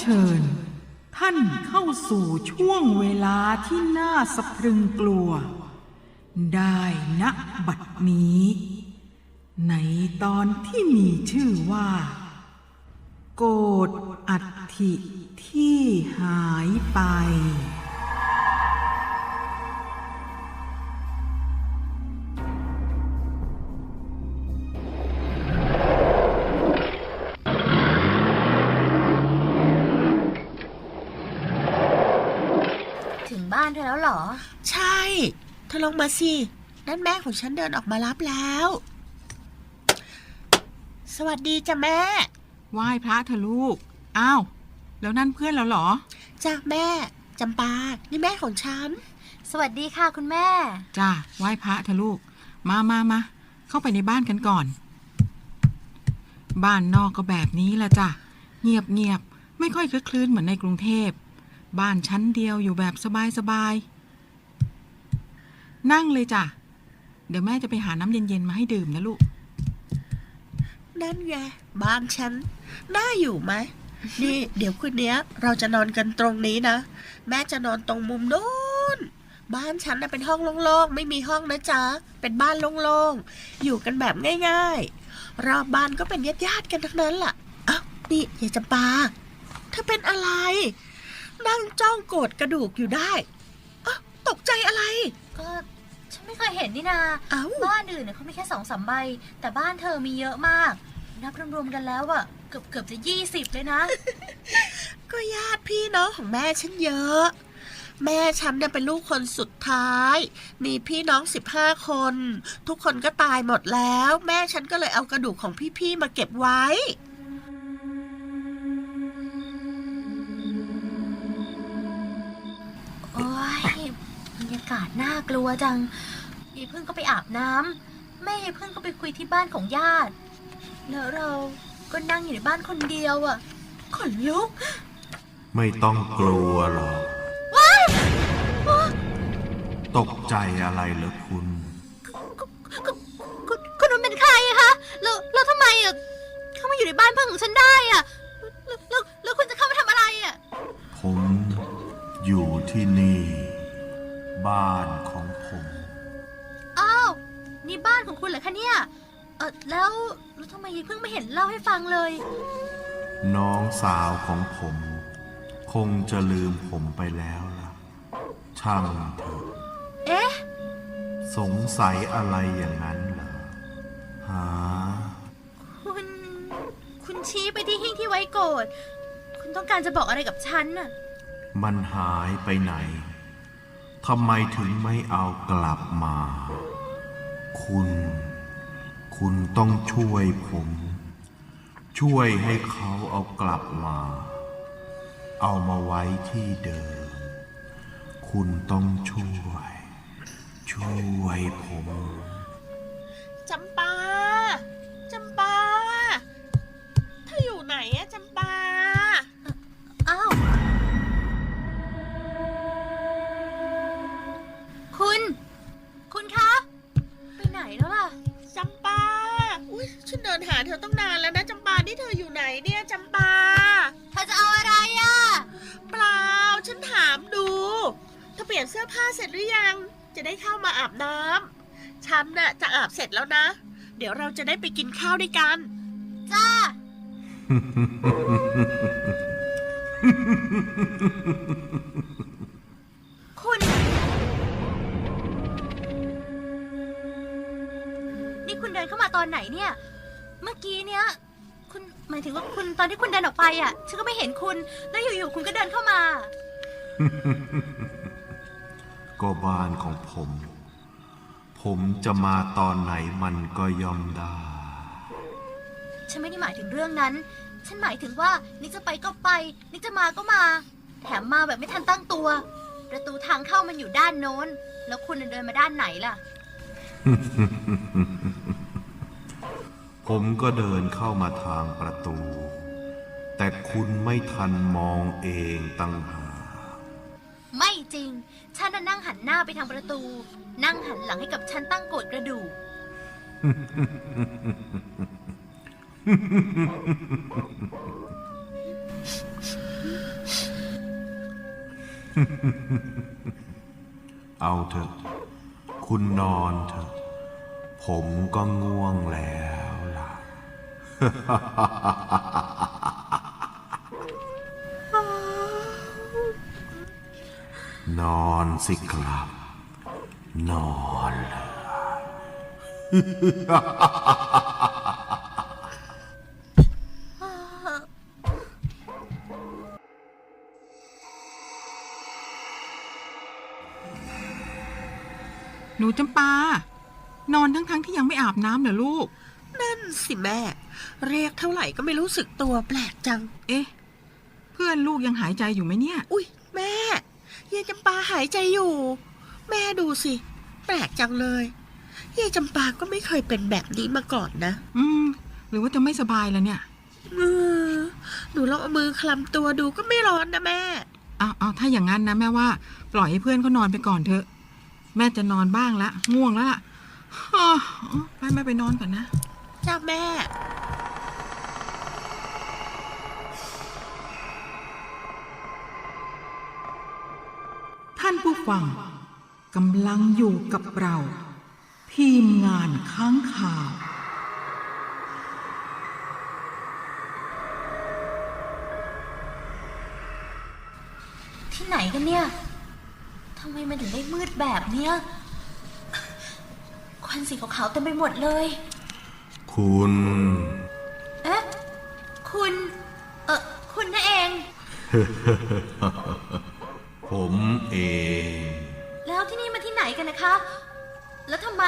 เชิญ ท่านเข้าสู่ช่วงเวลาที่น่าสะพรึงกลัว ได้ณบัดนี้ ในตอนที่มีชื่อว่า โกดอัฐิที่หายไป มาสิ นั่นแม่ของฉันเดินออกมารับแล้ว สวัสดีจ้ะแม่ ไหว้พระเถอะลูก อ้าว แล้วนั่นเพื่อนเราเหรอ จ้ะแม่จำปา นี่แม่ของฉัน สวัสดีค่ะคุณแม่ จ้าไหว้พระเถอะลูก มามามา เข้าไปในบ้านกันก่อน บ้านนอกก็แบบนี้แหละจ้ะ เงียบเงียบๆไม่ค่อยคลึกคลื้นเหมือนในกรุงเทพ บ้านชั้นเดียวอยู่แบบสบายสบายๆ นั่งเลยจ้ะ เดี๋ยวแม่จะไปหาน้ำเย็นๆมาให้ดื่มนะลูก นั่นไงบ้านฉันน่าอยู่ไหมนี่ เดี๋ยวคืนเนี้ยเราจะนอนกันตรงนี้นะ แม่จะนอนตรงมุมโน้น บ้านฉันน่ะเป็นห้องโล่งๆ ไม่มีห้องนะจ๊ะ เป็นบ้านโล่งๆ อยู่กันแบบง่ายๆ รอบบ้านก็เป็นญาติๆกันทั้งนั้นล่ะอ้าวนี่ยายจำปาเธอเป็นอะไร นั่งจ้องโกรธกระดูกอยู่ได้อ้าวตกใจอะไร ก็ ฉันไม่เคยเห็นนี่นา เอ้า บ้านอื่นเนี่ยเขามีแค่สองสามใบ แต่บ้านเธอมีเยอะมาก นับรวมๆกันแล้วอะเกือบเกือบจะยี่สิบเลยนะ ก็ญาติพี่น้องของแม่ฉันเยอะ แม่ฉันเนี่ยเป็นลูกคนสุดท้าย มีพี่น้องสิบห้าคน ทุกคนก็ตายหมดแล้ว แม่ฉันก็เลยเอากระดูกของพี่ๆมาเก็บไว้ากาศน่ากลัวจังยายพึ่งก็ไปอาบน้ำแม่ยายพึ่งก็ไปคุยที่บ้านของญาติ แล้วเราก็นั่งอยู่ในบ้านคนเดียวอะขนลุก ไม่ต้องกลัวหรอกตกใจอะไรเหรอคุณคุณ ของผมอ้าวนี่บ้านของคุณเหรอคะเนี่ย เออแล้วแล้วทำไมยายเพิ่งไม่เห็นเล่าให้ฟังเลย น้องสาวของผม คงจะลืมผมไปแล้วล่ะ ช่างเถอะ เอ๊ะ สงสัยอะไรอย่างนั้นเหรอหา คุณ คุณชี้ไปที่หิ้งที่ไว้โกรธคุณต้องการจะบอกอะไรกับฉันน่ะ มันหายไปไหน ทำไมถึงไม่เอากลับมา คุณ คุณต้องช่วยผม ช่วยให้เขาเอากลับมา เอามาไว้ที่เดิม คุณต้องช่วย ช่วยผม จำปาอุ้ยฉันเดินหาเธอต้องนานแล้วนะจำปานี่เธออยู่ไหนเนี่ยจำปา เธอจะเอาอะไรอะ เปล่า ฉันถามดู เธอเปลี่ยนเสื้อผ้าเสร็จหรือยัง จะได้เข้ามาอาบน้ำฉันน่ะจะอาบเสร็จแล้วนะ เดี๋ยวเราจะได้ไปกินข้าวด้วยกัน จ้า คุณเดินเข้ามาตอนไหนเนี่ย เมื่อกี้เนี้ยคุณหมายถึงว่าคุณตอนที่คุณเดินออกไปอะฉันก็ไม่เห็นคุณ แล้วอยู่ๆคุณก็เดินเข้ามา ก็บ้านของผม ผมจะมาตอนไหนมันก็ย่อมได้ ฉันไม่ได้หมายถึงเรื่องนั้น ฉันหมายถึงว่านิกจะไปก็ไปนิกจะมาก็มา แถมมาแบบไม่ทันตั้งตัว ประตูทางเข้ามันอยู่ด้านโน้น แล้วคุณน่ะเดินมาด้านไหนล่ะ ผมก็เดินเข้ามาทางประตู แต่คุณไม่ทันมองเองตั้งหากไม่จริง ฉันน่ะนั่งหันหน้าไปทางประตู นั่งหันหลังให้กับฉันตั้งโกรธกระดูก เอาเถอะ คุณนอนเถอะ ผมก็ง่วงแล้วล่ะ นอนสิครับ นอนเลยหนูจำปา นอนทั้งๆที่ยังไม่อาบน้ำเหรอลูก นั่นสิแม่ เรียกเท่าไหร่ก็ไม่รู้สึกตัวแปลกจัง เอ๊ะ เพื่อนลูกยังหายใจอยู่ไหมเนี่ย อุ้ยแม่ยายจำปาหายใจอยู่ แม่ดูสิ แปลกจังเลยยายจำปาก็ไม่เคยเป็นแบบนี้มาก่อนนะ อืม หรือว่าจะไม่สบายแล้วเนี่ยเออหนูลองเอามือคลำตัวดูก็ไม่ร้อนนะแม่เอาเอาถ้าอย่างนั้นนะแม่ว่า ปล่อยให้เพื่อนเขานอนไปก่อนเถอะ แม่จะนอนบ้างละง่วงแล้วล่ะอ้อ ไปแม่ไปนอนก่อนนะ จ้าแม่ ท่านผู้ฟังกำลังอยู่กับเรา ทีมงานค้างข่าว ที่ไหนกันเนี่ย ทำไมมันถึงได้มืดแบบเนี้ย ควันสีขาวๆเต็มไปหมดเลย คุณ เอ๊ะ คุณ เออคุณนั่นเอง ผมเอง แล้วที่นี่มาที่ไหนกันนะคะ แล้วทำไม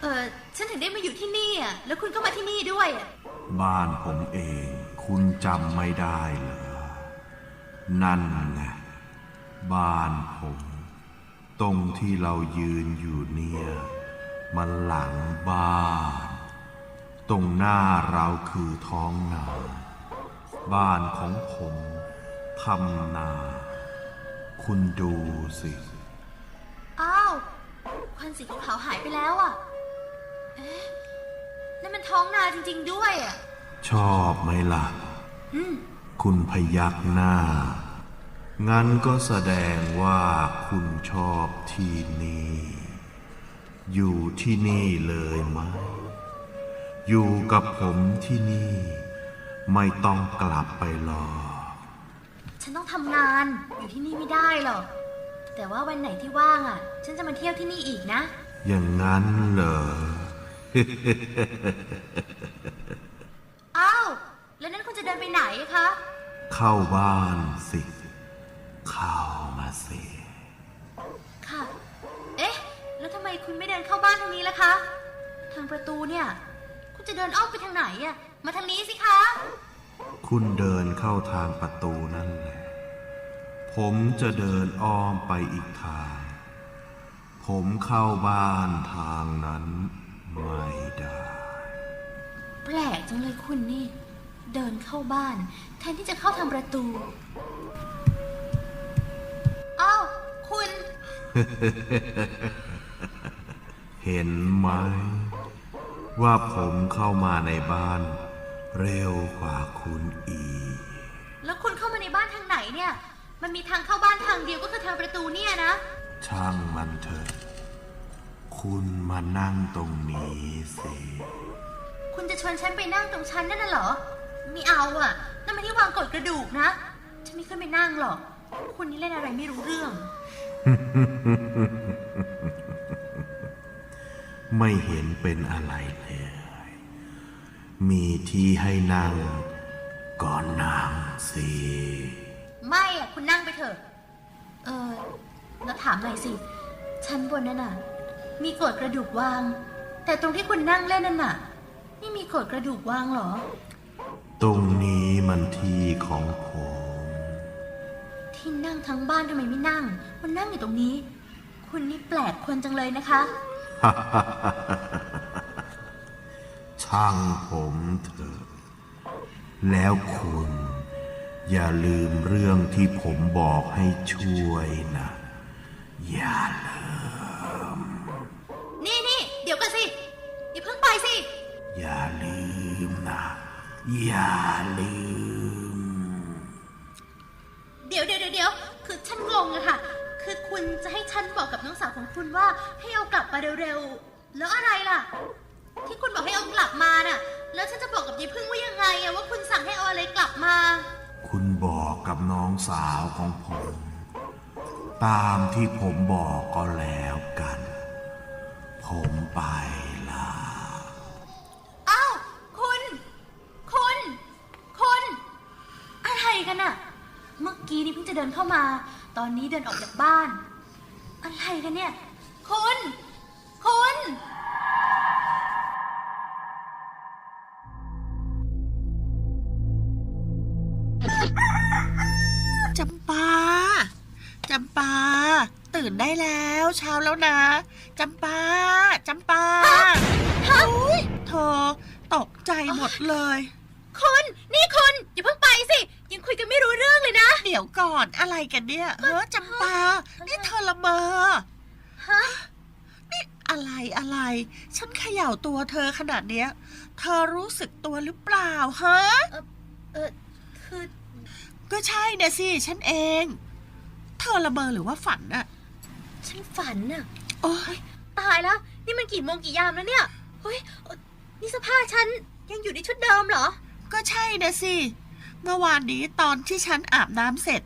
เออฉันถึงได้มาอยู่ที่นี่อะ แล้วคุณก็มาที่นี่ด้วยอะบ้านผมเอง คุณจำไม่ได้เหรอ นั่นไงบ้านผม ตรงที่เรายืนอยู่เนี่ย มันหลังบ้าน ตรงหน้าเราคือท้องนา บ้านของผมทำนา คุณดูสิ อ้าวควันสีขาวๆหายไปแล้วอะ เอ๊ะ นั่นมันท้องนาจริง ๆ ด้วยอะ ชอบไหมล่ะ อืม คุณพยักหน้า งั้นก็แสดงว่าคุณชอบที่นี่ อยู่ที่นี่เลยไหม อยู่กับผมที่นี่ ไม่ต้องกลับไปหรอกฉันต้องทำงานอยู่ที่นี่ไม่ได้หรอก แต่ว่าวันไหนที่ว่างอะ ฉันจะมาเที่ยวที่นี่อีกนะ อย่างนั้นเหรอ อ้าว แล้วนั้นคุณจะเดินไปไหนคะ เข้าบ้านสิ เข้ามาสิ ค่ะ เอ๊ะ แล้วทำไมคุณไม่เดินเข้าบ้านทางนี้ล่ะคะ ทางประตูเนี่ย คุณจะเดินอ้อมไปทางไหนอะมาทางนี้สิคะ คุณเดินเข้าทางประตูนั่นแหละ ผมจะเดินอ้อมไปอีกทาง ผมเข้าบ้านทางนั้นไม่ได้ แปลกจังเลยคุณนี่ เดินเข้าบ้าน แทนที่จะเข้าทางประตูอ้าวคุณ เห็นไหม ว่าผมเข้ามาในบ้าน เร็วกว่าคุณอีกแล้วคุณเข้ามาในบ้านทางไหนเนี่ย มันมีทางเข้าบ้านทางเดียวก็คือทางประตูเนี่ยนะ ช่างมันเถอะ คุณมานั่งตรงนี้สิ คุณจะชวนฉันไปนั่งตรงชั้นนั่นน่ะเหรอ ไม่เอาอะ นั่นมันที่วางกดกระดูกนะ ฉันไม่ขึ้นไปนั่งหรอก คุณนี่เล่นอะไรไม่รู้เรื่อง ไม่เห็นเป็นอะไรเลย มีที่ให้นั่งก็นั่งสิ ไม่อะคุณนั่งไปเถอะ เออแล้วถามหน่อยสิ ชั้นบนนั่นน่ะ มีกดกระดูกวาง แต่ตรงที่คุณนั่งเล่นนั่นน่ะ ไม่มีกดกระดูกวางเหรอ ตรงนี้มันที่ของผม ที่นั่งทั้งบ้านทำไมไม่นั่ง มันนั่งอยู่ตรงนี้ คุณนี่แปลกคนจังเลยนะคะ ช่างผมเถอะ แล้วคุณอย่าลืมเรื่องที่ผมบอกให้ช่วยนะ อย่าลืม นี่นี่เดี๋ยวกันสิ อย่าเพิ่งไปสิ อย่าลืมนะ อย่าลืม เดี๋ยวเดี๋ยวเดี๋ยวเดี๋ยวคือฉันงงงอะค่ะ คือคุณจะให้ฉันบอกกับน้องสาวของคุณว่าให้เอากลับมาเร็วๆ แล้วอะไรล่ะ ที่คุณบอกให้เอากลับมาน่ะ แล้วฉันจะบอกกับยายพึ่งว่ายังไงอะว่าคุณสั่งให้เอาอะไรกลับมา คุณบอกกับน้องสาวของผม ตามที่ผมบอกก็แล้วกัน ผมไปละอ้าวคุณ คุณ คุณ อะไรกันอะเมื่อกี้นี่เพิ่งจะเดินเข้ามา ตอนนี้เดินออกจากบ้าน อะไรกันเนี่ย คุณ คุณ จำปา จำปา ตื่นได้แล้วเช้าแล้วนะ จำปา จำปาอุ้ยเธอตกใจหมดเลย คุณ นี่คุณ อย่าเพิ่งไปสิยัง คุยกันไม่รู้เรื่องเลยนะ เดี๋ยวก่อนอะไรกันเนี่ยเฮ้อจำปา นี่เธอละเมอฮะนี่อะไรอะไร ฉันเขย่าตัวเธอขนาดเนี้ย เธอรู้สึกตัวหรือเปล่าฮะเออคือก็ใช่นะสิฉันเอง เธอละเมอหรือว่าฝันอะฉันฝันน่ะโอ้ยตายแล้ว นี่มันกี่โมงกี่ยามแล้วเนี่ยเฮ้ยเอ่อนี่เสภาพฉันยังอยู่ในชุดเดิมเหรอ ก็ใช่นะสิ เมื่อวานนี้ตอนที่ฉันอาบน้ำเสร็จ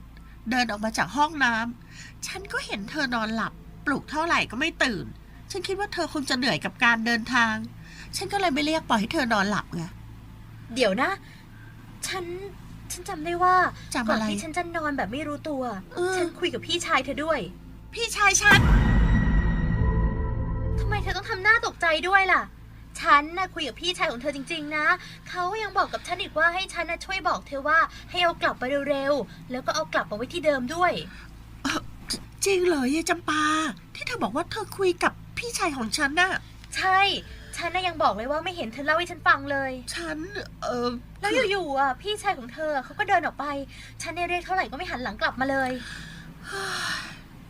เดินออกมาจากห้องน้ำฉันก็เห็นเธอนอนหลับ ปลุกเท่าไหร่ก็ไม่ตื่น ฉันคิดว่าเธอคงจะเหนื่อยกับการเดินทาง ฉันก็เลยไม่เรียกปล่อยให้เธอนอนหลับไงเดี๋ยวนะ ฉันฉันจำได้ว่าจำก่ออะนไรที่ฉันจะนอนแบบไม่รู้ตัว เออ ฉันคุยกับพี่ชายเธอด้วยพี่ชายฉันทำไมเธอต้องทำหน้าตกใจด้วยล่ะ ฉันน่ะคุยกับพี่ชายของเธอจริง ๆ นะ เขายังบอกกับฉันอีกว่าให้ฉันน่ะช่วยบอกเธอว่าให้เอากลับไปเร็วๆ แล้วก็เอากลับมาไว้ที่เดิมด้วย จริงเหรอยายจำปา ที่เธอบอกว่าเธอคุยกับพี่ชายของฉันน่ะ ใช่ ฉันน่ะยังบอกเลยว่าไม่เห็นเธอเล่าให้ฉันฟังเลย ฉัน เออแล้วอยู่ๆอะพี่ชายของเธอเขาก็เดินออกไป ฉันเนี่ยเรียกเท่าไหร่ก็ไม่หันหลังกลับมาเลย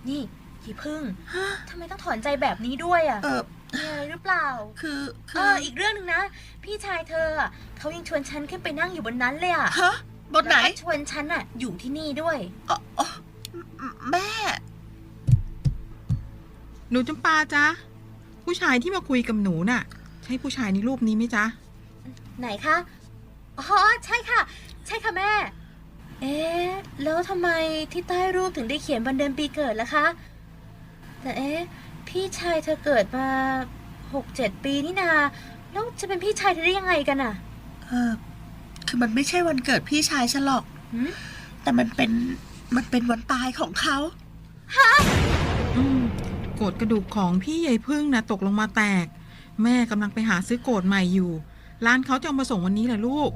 นี่ยีพึ่งฮะทำไมต้องถอนใจแบบนี้ด้วยอะ เออ มีอะไรหรือเปล่า คือคืเอออีกเรื่องหนึ่งนะ พี่ชายเธออะเขายังชวนฉันขึ้นไปนั่งอยู่บนนั้นเลยอะฮะบนไหนแล้วก็ชวนฉันอะอยู่ที่นี่ด้วย อ๋ออ๋อแม่ หนูจำปาจ๊ะ ผู้ชายที่มาคุยกับหนูน่ะ ใช่ผู้ชายในรูปนี้ไหมจ๊ะ ไหนคะ อ๋อ ใช่ค่ะ ใช่ค่ะแม่ เอ๊ะ แล้วทำไมที่ใต้รูปถึงได้เขียนวันเดือนปีเกิดล่ะคะ แต่เอ๊ะ พี่ชายเธอเกิดมาหกเจ็ดปีนี่นาแล้วจะเป็นพี่ชายเธอได้ยังไงกันอะเออ คือมันไม่ใช่วันเกิดพี่ชายฉันหรอก หืมแต่มันเป็น มันเป็นวันตายของเขา อืมโกรธกระดูกของพี่ใหญ่พึ่งนะตกลงมาแตก แม่กำลังไปหาซื้อโกรธใหม่อยู่ ร้านเขาจะเอามาส่งวันนี้แหละลูก